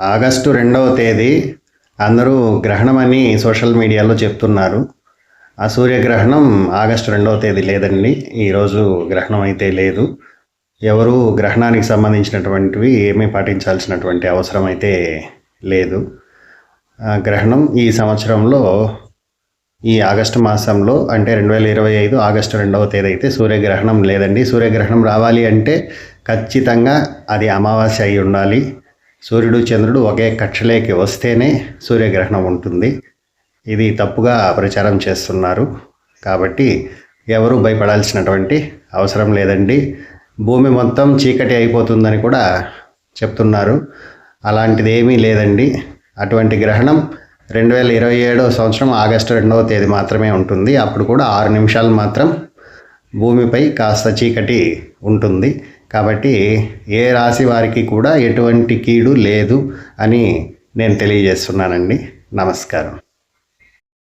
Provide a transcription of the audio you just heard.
August రెండవ తేదీ అందరూ గ్రహణం అని సోషల్ మీడియాలో చెప్తున్నారు. ఆ సూర్యగ్రహణం ఆగస్టు రెండవ తేదీ లేదండి. ఈరోజు గ్రహణం అయితే లేదు. ఎవరు గ్రహణానికి సంబంధించినటువంటివి ఏమీ పాటించాల్సినటువంటి అవసరం అయితే లేదు. గ్రహణం ఈ సంవత్సరంలో ఈ ఆగస్టు మాసంలో అంటే రెండు వేల ఇరవై ఐదు ఆగస్టు రెండవ తేదీ అయితే సూర్యగ్రహణం లేదండి. సూర్యగ్రహణం రావాలి అంటే ఖచ్చితంగా అది అమావాస్య అయి ఉండాలి. సూర్యుడు చంద్రుడు ఒకే కక్షలోకి వస్తేనే సూర్యగ్రహణం ఉంటుంది. ఇది తప్పుగా ప్రచారం చేస్తున్నారు. కాబట్టి ఎవరు భయపడాల్సినటువంటి అవసరం లేదండి. భూమి మొత్తం చీకటి అయిపోతుందని కూడా చెప్తున్నారు. అలాంటిది ఏమీ లేదండి. అటువంటి గ్రహణం రెండు వేల ఇరవై ఏడవ సంవత్సరం ఆగస్టు రెండవ తేదీ మాత్రమే ఉంటుంది. అప్పుడు కూడా ఆరు నిమిషాలు మాత్రం భూమిపై కాస్త చీకటి ఉంటుంది. కాబట్టి ఏ రాశి వారికి కూడా ఎటువంటి కీడు లేదు అని నేను తెలియజేస్తున్నానండి. నమస్కారం.